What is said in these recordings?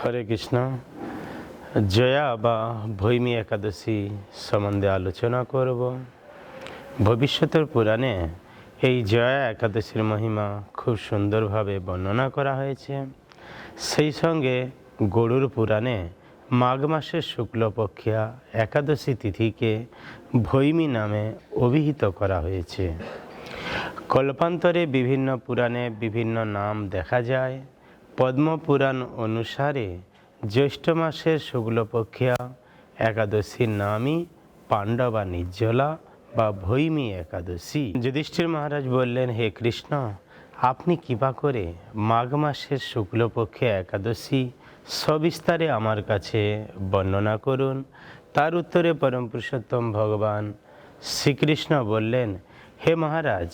হরে কৃষ্ণ। জয়া বা ভৈমী একাদশী সম্বন্ধে আলোচনা করব। ভবিষ্যতের পুরাণে এই জয়া একাদশীর মহিমা খুব সুন্দরভাবে বর্ণনা করা হয়েছে। সেই সঙ্গে গরুর পুরাণে মাঘ মাসের শুক্লপক্ষিয়া একাদশী তিথিকে ভৈমী নামে অভিহিত করা হয়েছে। কল্পান্তরে বিভিন্ন পুরাণে বিভিন্ন নাম দেখা যায়। পদ্মপুরাণ অনুসারে জ্যৈষ্ঠ মাসের শুক্লপক্ষিয়া, একাদশীর নামই পাণ্ডবা নির্জলা বা ভৈমী একাদশী। যুধিষ্ঠির মহারাজ বললেন, হে কৃষ্ণ, আপনি কৃপা করে মাঘ মাসের শুক্লপক্ষে একাদশী সবিস্তারে আমার কাছে বর্ণনা করুন। তার উত্তরে পরম পুরুষোত্তম ভগবান শ্রীকৃষ্ণ বললেন, হে মহারাজ,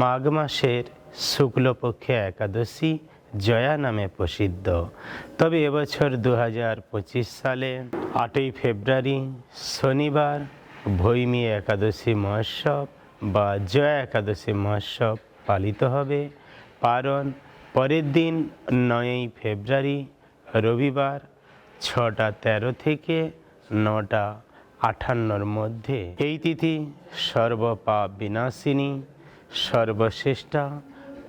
মাঘ মাসের শুক্লপক্ষে একাদশী জয়া নামে প্রসিদ্ধ। তবে এবছর দু হাজার পঁচিশ সালে আটই ফেব্রুয়ারি শনিবার ভৈমী একাদশী মহোৎসব বা জয়া একাদশী মহোৎসব পালিত হবে। কারণ পরের দিন নয়ই ফেব্রুয়ারি রবিবার ছটা তেরো থেকে নটা আটান্নর মধ্যে। এই তিথি সর্বপাপ বিনাশিনী, সর্বশ্রেষ্ঠা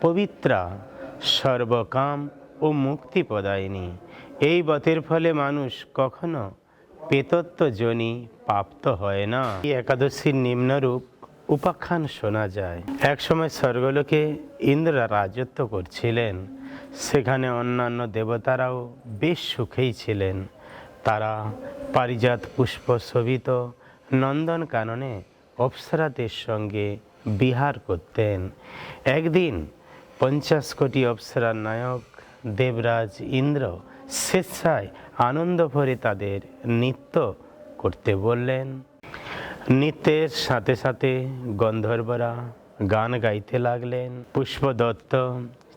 পবিত্রা, সর্বকাম ও মুক্তি প্রদায়িনী এই বতের ফলে মানুষ কখনো পেতত্বজনী প্রাপ্ত হয় না। এই একাদশীর নিম্নরূপ উপাখ্যান শোনা যায়। একসময় স্বর্গলোকে ইন্দ্রা রাজত্ব করছিলেন। সেখানে অন্যান্য দেবতারাও বেশ সুখেই ছিলেন। তারা পারিজাত পুষ্প শোভিত নন্দন কাননে অপ্সরাদের সঙ্গে বিহার করতেন। একদিন পঞ্চাশ কোটি অপ্সরার নায়ক দেবরাজ ইন্দ্র স্বেচ্ছায় আনন্দ ভরে তাদের নৃত্য করতে বললেন। নৃত্যের সাথে সাথে গন্ধর্বরা গান গাইতে লাগলেন। পুষ্পদত্ত,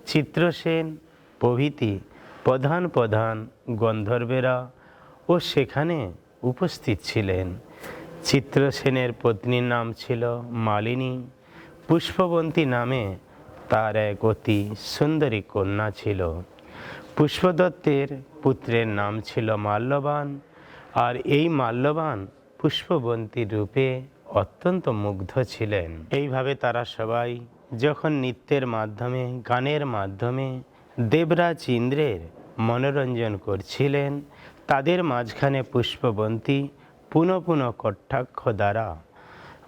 চিত্রসেন প্রভৃতি প্রধান প্রধান গন্ধর্বেরা ও সেখানে উপস্থিত ছিলেন। চিত্রসেনের পত্নীর নাম ছিল মালিনী। পুষ্পবন্তী নামে তার এক অতি সুন্দরী কন্যা ছিল। পুষ্পদত্তের পুত্রের নাম ছিল মাল্যবান, আর এই মাল্যবান পুষ্পবন্তী রূপে অত্যন্ত মুগ্ধ ছিলেন। এইভাবে তারা সবাই যখন নৃত্যের মাধ্যমে, গানের মাধ্যমে দেবরাজ ইন্দ্রের মনোরঞ্জন করছিলেন, তাদের মাঝখানে পুষ্পবন্তী পুনঃ পুনঃ কটাক্ষ দ্বারা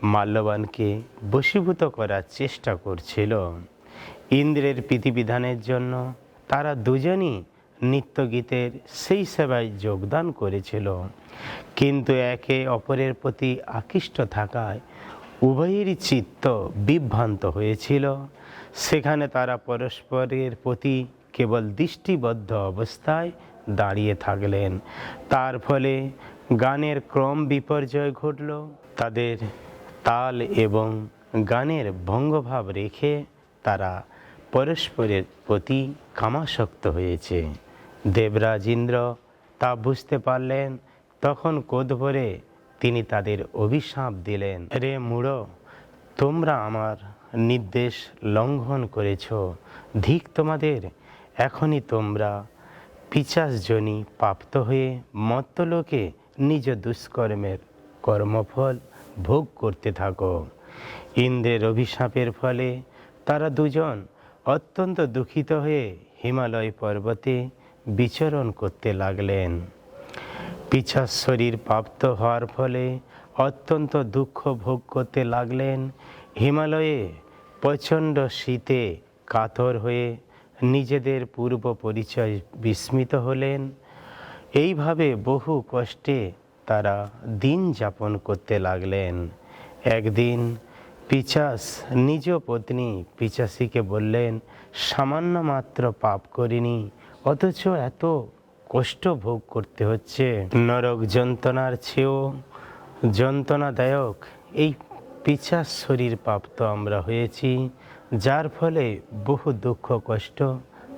মাল্যবানকে বশীভূত করার চেষ্টা করছিল। ইন্দ্রের প্রীতিবিধানের জন্য তারা দুজনই নৃত্যগীতের সেই সেবায় যোগদান করেছিল। কিন্তু একে অপরের প্রতি আকৃষ্ট থাকায় উভয়েরই চিত্ত বিভ্রান্ত হয়েছিল। সেখানে তারা পরস্পরের প্রতি কেবল দৃষ্টিবদ্ধ অবস্থায় দাঁড়িয়ে থাকলেন। তার ফলে গানের ক্রম বিপর্যয় ঘটল। তাদের তাল এবং গানের ভঙ্গভাব রেখে তারা পরস্পরের প্রতি কামাসক্ত হয়েছে। দেবরাজ ইন্দ্র তা বুঝতে পারলেন, তখন কোদ ভরে তিনি তাদের অভিশাপ দিলেন। রে মুড়ো, তোমরা আমার নির্দেশ লঙ্ঘন করেছ। ধিক তোমাদের, এখনই তোমরা পিচাসজনী প্রাপ্ত হয়ে মত্তলোকে নিজ দুষ্কর্মের কর্মফল ভোগ করতে থাকো। ইন্দ্রের অভিশাপের ফলে তারা দুজন অত্যন্ত দুঃখিত হয়ে হিমালয় পর্বতে বিচরণ করতে লাগলেন। পিছার শরীর প্রাপ্ত হওয়ার ফলে অত্যন্ত দুঃখ ভোগ করতে লাগলেন। হিমালয়ে প্রচণ্ড শীতে কাতর হয়ে নিজেদের পূর্ব পরিচয় বিস্মিত হলেন। এইভাবে বহু কষ্টে তারা দিন যাপন করতে লাগলেন। একদিন পিচাস, নিজ পত্নী পিচাসিকে বললেন, সামান্য মাত্র পাপ করিনি, অথচ এত কষ্ট ভোগ করতে হচ্ছে। নরক যন্ত্রণার চেয়েও যন্ত্রণাদায়ক এই পিচাস শরীর প্রাপ্ত আমরা হয়েছি, যার ফলে বহু দুঃখ কষ্ট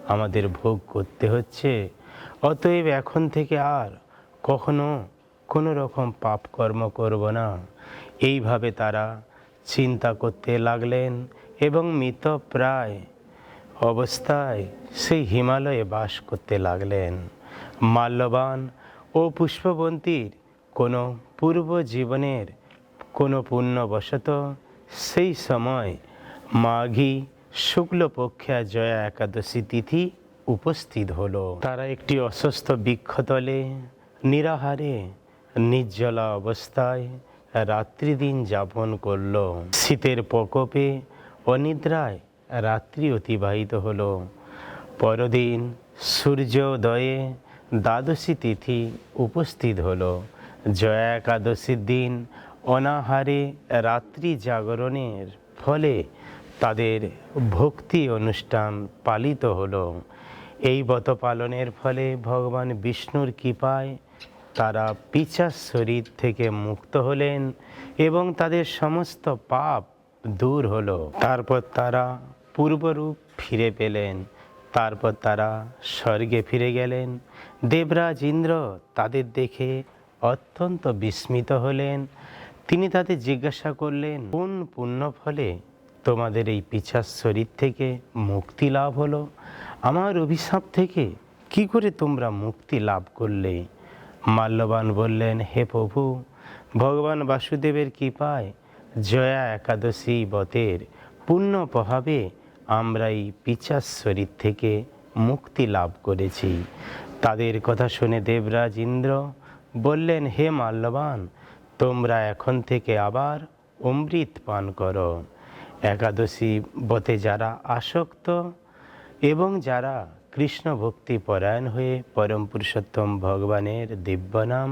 আমাদের ভোগ করতে হচ্ছে। অতএব এখন থেকে আর কখনো কোনো রকম পাপ কর্ম করব না। এইভাবে তারা চিন্তা করতে লাগলেন এবং মৃত প্রায় অবস্থায় সেই হিমালয়ে বাস করতে লাগলেন। মাল্যবান ও পুষ্পবন্তীর কোনো পূর্ব জীবনের কোনো পুণ্যবশত সেই সময় মাঘী শুক্লপক্ষা জয়া একাদশী তিথি উপস্থিত হলো। তারা একটি অসুস্থ বৃক্ষতলে নিরাহারে, নির্জলা অবস্থায় রাত্রি দিন যাপন করল। শীতের প্রকোপে অনিদ্রায় রাত্রি অতিবাহিত হলো। পরদিন সূর্যোদয়ে দ্বাদশী তিথি উপস্থিত হলো। জয়া একাদশীর দিন অনাহারে রাত্রি জাগরণের ফলে তাদের ভক্তি অনুষ্ঠান পালিত হলো। এই ব্রত পালনের ফলে ভগবান বিষ্ণুর কৃপায় তারা পিচার শরীর থেকে মুক্ত হলেন এবং তাদের সমস্ত পাপ দূর হলো। তারপর তারা পূর্বরূপ ফিরে পেলেন। তারপর তারা স্বর্গে ফিরে গেলেন। দেবরাজ ইন্দ্র তাদের দেখে অত্যন্ত বিস্মিত হলেন। তিনি তাদের জিজ্ঞাসা করলেন, কোন পুণ্য ফলে তোমাদের এই পিছার শরীর থেকে মুক্তি লাভ হলো? আমার অভিশাপ থেকে কি করে তোমরা মুক্তি লাভ করলে? মাল্যবান বললেন, হে প্রভু, ভগবান বাসুদেবের কৃপায় জয়া একাদশী বতের পুণ্য প্রভাবে আমরা এই পিচার শরীর থেকে মুক্তি লাভ করেছি। তাদের কথা শুনে দেবরাজ ইন্দ্র বললেন, হে মাল্যবান, তোমরা এখন থেকে আবার অমৃত পান করো। একাদশী বতে যারা আসক্ত এবং যারা কৃষ্ণ ভক্তি পরায়ণ হয়ে পরম পুরুষোত্তম ভগবানের দিব্য নাম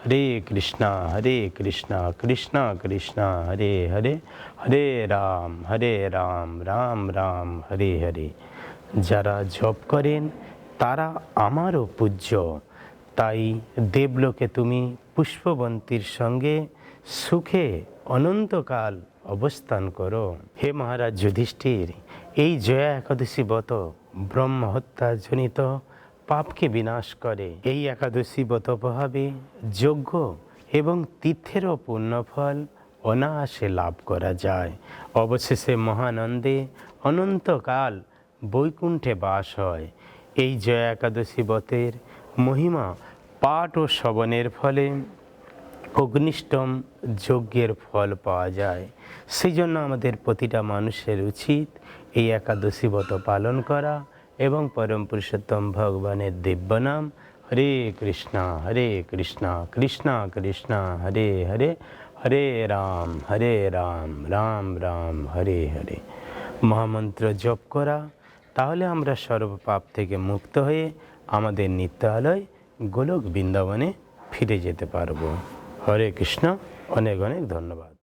হরে কৃষ্ণ হরে কৃষ্ণ কৃষ্ণ কৃষ্ণ, হরে হরে হরে রাম হরে রাম রাম রাম, হরে হরে। যারা জপ করেন, তারা আমারও পূজ্য। তাই দেবলোকে তুমি পুষ্পবন্তীর সঙ্গে সুখে অনন্তকাল অবস্থান করো। হে মহারাজ যুধিষ্ঠির, এই জয়া একাদশী ব্রত ব্রহ্ম হত্যাজনিত পাপকে বিনাশ করে। এই একাদশী ব্রত প্রভাবে যোগ্য এবং তীর্থেরও পুণ্যফল অনায়াসে লাভ করা যায়। অবশেষে মহানন্দে অনন্তকাল বৈকুণ্ঠে বাস হয়। এই জয়া একাদশী ব্রতের মহিমা পাঠ ও শ্রবণের ফলে অগ্নিষ্টম যজ্ঞের ফল পাওয়া যায়। সেই জন্য আমাদের প্রতিটা মানুষের উচিত এই একাদশী ব্রত পালন করা এবং পরম পুরুষোত্তম ভগবানের দিব্য নাম, হরে কৃষ্ণ হরে কৃষ্ণ কৃষ্ণ কৃষ্ণ, হরে হরে হরে রাম হরে রাম রাম রাম, হরে হরে। মহামন্ত্র জপ করা, তাহলে আমরা সর্বপাপ থেকে মুক্ত হয়ে আমাদের নিত্যালয় গোলক বৃন্দাবনে ফিরে যেতে পারব। হরে কৃষ্ণ অনেক অনেক ধন্যবাদ।